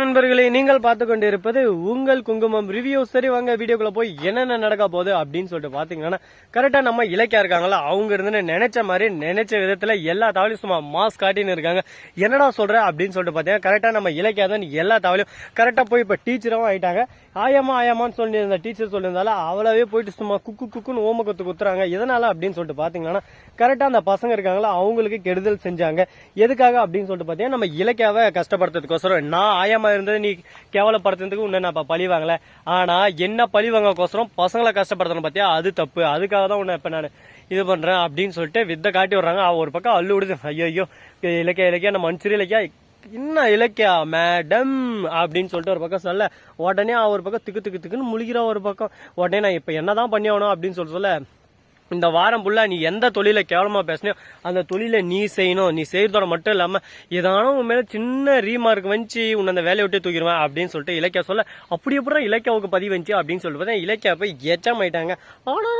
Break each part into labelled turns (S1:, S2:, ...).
S1: நண்பர்களே நீங்கள் பார்த்து கொண்டிருப்பது உங்கள் குங்குமம் ரிவ்யூ சரி வாங்க வீடியோக்குள்ள போய் என்னென்ன நடக்க போகுது அப்படின்னு சொல்லிட்டு பாத்தீங்கன்னா கரெக்டா நம்ம இலக்கியா இருக்காங்களா அவங்க இருந்து நினைச்ச மாதிரி நினைச்ச விதத்துல எல்லா தவளையும் சும்மா மாஸ் காட்டின்னு இருக்காங்க. என்னடா சொல்ற அப்படின்னு சொல்லிட்டு பாத்தீங்கன்னா கரெக்டா நம்ம இலக்கியா தான் எல்லா தவளையும் கரெக்டா போய் இப்ப டீச்சரும் ஆயிட்டாங்க. ஆயமா ஆயமான்னு சொல்லி இருந்த டீச்சர் சொல்லியிருந்தாலும் அவளாவே போயிட்டு சும்மா குக்கு குக்குன்னு ஓம குத்துறாங்க. எதனால அப்படின்னு சொல்லிட்டு பாத்தீங்கன்னா கரெக்டா அந்த பசங்க இருக்காங்களா அவங்களுக்கு கெடுதல் செஞ்சாங்க. எதுக்காக அப்படின்னு சொல்லிட்டு பாத்தீங்கன்னா நம்ம இலக்கியாவை கஷ்டப்படுத்துறதுக்கோசரம் நான் ஆயமா இருந்தது நீ கேவலப்படுத்துறதுக்கு உன்னை நான் பழி வாங்கல. ஆனா என்ன பழி வாங்கக்கோசரம் பசங்களை கஷ்டப்படுத்தணும் பாத்தியா? அது தப்பு. அதுக்காக தான் உன்னை இப்ப நான் இது பண்றேன் அப்படின்னு சொல்லிட்டு வித்த காட்டி விட்றாங்க. அவ ஒரு பக்கம் அள்ளு விடுது. ஐயோ ஐயோ இலக்கிய இலக்கியா நம்ம மனுஷரி இலக்கியா. என்ன இலக்கியா? மேடம் அப்படின்னு சொல்லிட்டு ஒரு பக்கம் சொல்ல. உடனே ஒரு பக்கம் திக்கு திக்கு திக்குன்னு முழுகிறா ஒரு பக்கம். உடனே நான் இப்ப என்னதான் பண்ணி ஆகணும் அப்படின்னு சொல்ல சொல்ல. இந்த வாரம் ஃபுல்லாக நீ எந்த தொழில கேவலமா பேசினியோ அந்த தொழிலை நீ செய்யணும். நீ செய்யறதோட மட்டும் இல்லாம ஏதானும் உன் மேல சின்ன ரீமார்க் வந்துச்சு உன்னை அந்த வேலையை விட்டு தூக்கிடுவேன் அப்படின்னு சொல்லிட்டு இலக்கியா சொல்ல அப்படி எப்படி இலக்கியாவுக்கு பதிவு வந்துச்சு? அப்படின்னு சொல்லிட்டு பார்த்தா இலக்கியா போய் எச்சம் ஆயிட்டாங்க. ஆனா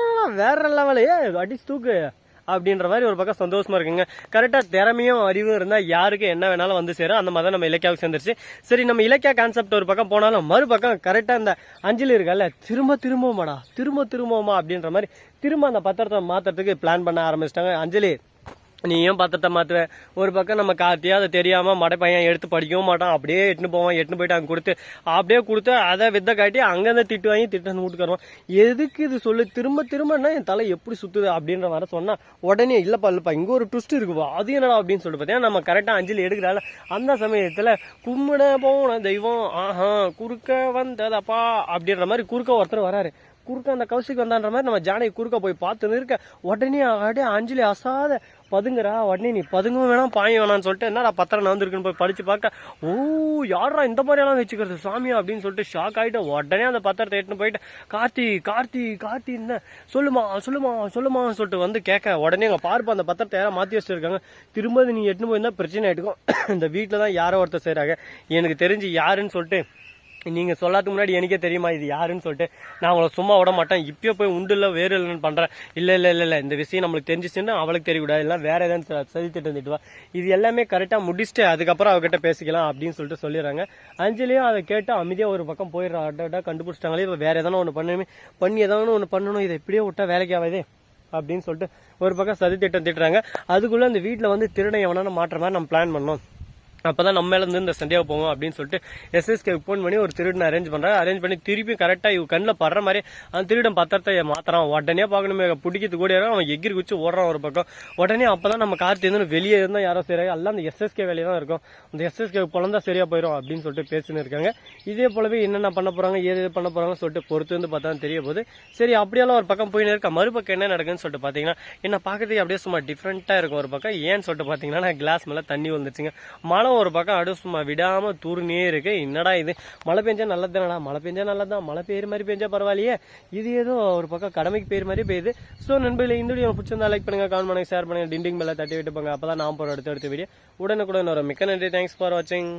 S1: வேற லெவலையே அடிச்சு தூக்கு. அப்படின்ற மாதிரி ஒரு பக்கம் சந்தோஷமா இருக்குங்க. கரெக்டா திறமையும் அறிவும் இருந்தா யாருக்கு என்ன வேணாலும் வந்து சேரும். அந்த மாதிரி தான் நம்ம இலக்கியாவுக்கு சேர்ந்துருச்சு. சரி நம்ம இலக்கியா கான்செப்ட் ஒரு பக்கம் போனாலும் மறுபக்கம் கரெக்டா இந்த அஞ்சலி இருக்கல்ல திரும்ப திரும்பவுமாடா திரும்ப திரும்பவுமா அப்படின்ற மாதிரி திரும்ப அந்த பத்திரத்தை மாத்துறதுக்கு பிளான் பண்ண ஆரம்பிச்சிட்டாங்க. அஞ்சலி நீயும் பத்திரத்தை மாற்றுவேன் ஒரு பக்கம் நம்ம காத்தியா அதை தெரியாமல் மடை பையன் எடுத்து படிக்கவும் மாட்டான். அப்படியே எட்டுன்னு போவான். எட்டுன்னு போயிட்டு அங்கே கொடுத்து அப்படியே கொடுத்து அதை வித்த காட்டி அங்கேருந்து திட்டு வாங்கி திட்டம் வீட்டுக்கு எதுக்கு இது சொல்லு? திரும்ப திரும்பனா என் தலை எப்படி சுற்றுது அப்படின்ற மாதிரி சொன்னால் உடனே இல்லைப்பா இல்லைப்பா இங்கே ஒரு ட்விஸ்ட் இருக்குப்பா அது என்னடா அப்படின்னு சொல்லிட்டு பார்த்தீங்கன்னா நம்ம கரெக்டாக அஞ்சலி எடுக்கிறாள் அந்த சமயத்தில் கும்பிட போன தெய்வம் ஆஹா குறுக்க வந்ததப்பா அப்படின்ற மாதிரி குறுக்க ஒருத்தர் வராரு. குறுக்க அந்த கவுசிக்கு வந்தான்ற மாதிரி நம்ம ஜானகி குறுக்க போய் பார்த்து இருக்க. உடனே அப்படியே அஞ்சலி அசாத பதுங்குறா? உடனே நீ பதுங்கவும் வேணாம் பாய வேணாம்னு சொல்லிட்டு என்னடா பத்திரம் நந்திருக்குன்னு போய் படிச்சு பார்க்க ஓ யாரா இந்த மாதிரியெல்லாம் வச்சுக்கிறது? சாமியா? அப்படின்னு சொல்லிட்டு ஷாக் ஆகிட்டு உடனே அந்த பத்திரத்தை எட்டுன்னு போயிட்டு கார்த்தி கார்த்தி கார்த்தி என்ன? சொல்லுமா சொல்லுமா சொல்லுமா? சொல்லிட்டு வந்து கேட்க உடனே எங்கள் பார்ப்ப அந்த பத்திரத்தை யாரா மாற்றி வச்சுருக்காங்க. திரும்ப நீ எட்டுன்னு போயிருந்தா பிரச்சனை ஆயிட்டுக்கும். இந்த வீட்டில் தான் யாரோ ஒருத்தர் செய்கிறாங்க எனக்கு தெரிஞ்சு யாருன்னு சொல்லிட்டு நீங்கள் சொல்லாதுக்கு முன்னாடி எனக்கே தெரியுமா இது யாருன்னு சொல்லிட்டு. நான் அவங்கள சும்மா விட மாட்டேன். இப்பயே போய் உண்டு இல்லை வேறு இல்லைன்னு பண்ணுறேன் இல்லை இல்லை இல்லை இல்லை. இந்த விஷயம் நம்மளுக்கு தெரிஞ்சிச்சுன்னா அவளுக்கு தெரியக்கூடாது இல்லை வேறு எதாவது சதி திட்டம் திட்டுவா இது எல்லாமே கரெக்டாக முடிச்சுட்டு அதுக்கப்புறம் அவகிட்ட பேசிக்கலாம் அப்படின்னு சொல்லிட்டு சொல்லிடுறாங்க. அஞ்சலியும் அதை கேட்டு அமைதியாக ஒரு பக்கம் போயிடுறா அட்டா கண்டுபிடிச்சிட்டாங்களே. இப்போ வேறு எதனா ஒன்று பண்ணணுமே. பண்ணி எதாவது ஒன்று பண்ணணும். இதை இப்படியே விட்டா வேலைக்கு ஆகாதே அப்படின்னு சொல்லிட்டு ஒரு பக்கம் சதி திட்டம் திட்டுறாங்க. அதுக்குள்ளே அந்த வீட்டில் வந்து திருடனை எவனா மாற்ற மாதிரி நம்ம பிளான் பண்ணோம் அப்பதான் நம்ம இருந்து இந்த சண்டையாக போவோம் அப்படின்னு சொல்லிட்டு எஸ்எஸ்கே ஃபோன் பண்ணி ஒரு திருடன் அரேஞ்ச் பண்றாரு. அரேஞ்ச் பண்ணி திருப்பி கரெக்டா இவ கண்ணில் படுற மாதிரி அந்த திருடன் பத்திரத்தை மாத்திரம் உடனே பார்க்கணுமே பிடிக்கிறது கூட அவன் எகிரி குச்சி ஓடுறான் ஒரு பக்கம். உடனே அப்பதான் நம்ம கார்த்தி இருந்து வெளியே இருந்தா யாரோ செய்யறாங்க எல்லாம் அந்த எஸ்எஸ்கே வேலையை தான் இருக்கும். அந்த எஸ்எஸ்கே குழந்தா சரியா போயிடும் அப்படின்னு சொல்லிட்டு பேசினு இருக்காங்க. இதே போலவே என்னென்ன பண்ண போறாங்க ஏது எது பண்ண போறாங்கன்னு சொல்லிட்டு பொறுத்து வந்து பார்த்தா தெரிய போகுது. சரி அப்படியெல்லாம் ஒரு பக்கம் போயின்னு இருக்க. மறுபக்கம் என்ன நடக்குன்னு சொல்லிட்டு பாத்தீங்கன்னா என்ன பார்க்கறதுக்கு அப்படியே சும்மா டிஃப்ரெண்டா இருக்கும் ஒரு பக்கம். ஏன்னு சொல்லிட்டு பாத்தீங்கன்னா கிளாஸ் மேல தண்ணி வந்துச்சுங்க மழை ஒரு பக்கம் அடு சும்மா விடாம தூர்னே இருக்கு. என்னடா இது? மழை பெஞ்சா நல்லது தானடா? மழை பெஞ்சா நல்லதுதான் மழை பெய்யுற மாதிரி பெஞ்சா பரவாயில்லையே. இது ஏதோ ஒரு பக்கம் கடமைக்கு பெய்யுற மாதிரி பெய்யுது. ஸோ நண்பர்களே இந்த வீடியோ பிடிச்சிருந்தா லைக் பண்ணுங்க கால் பண்ணுங்க ஷேர் பண்ணுங்க டிண்டிங் பெல்ல தட்டி விட்டு போங்க அப்பதான் நான் போற அடுத்த அடுத்த வீடியோ உடனுக்குடன் வரும். மிக்க நன்றி. தேங்க்ஸ் ஃபார் வாட்சிங்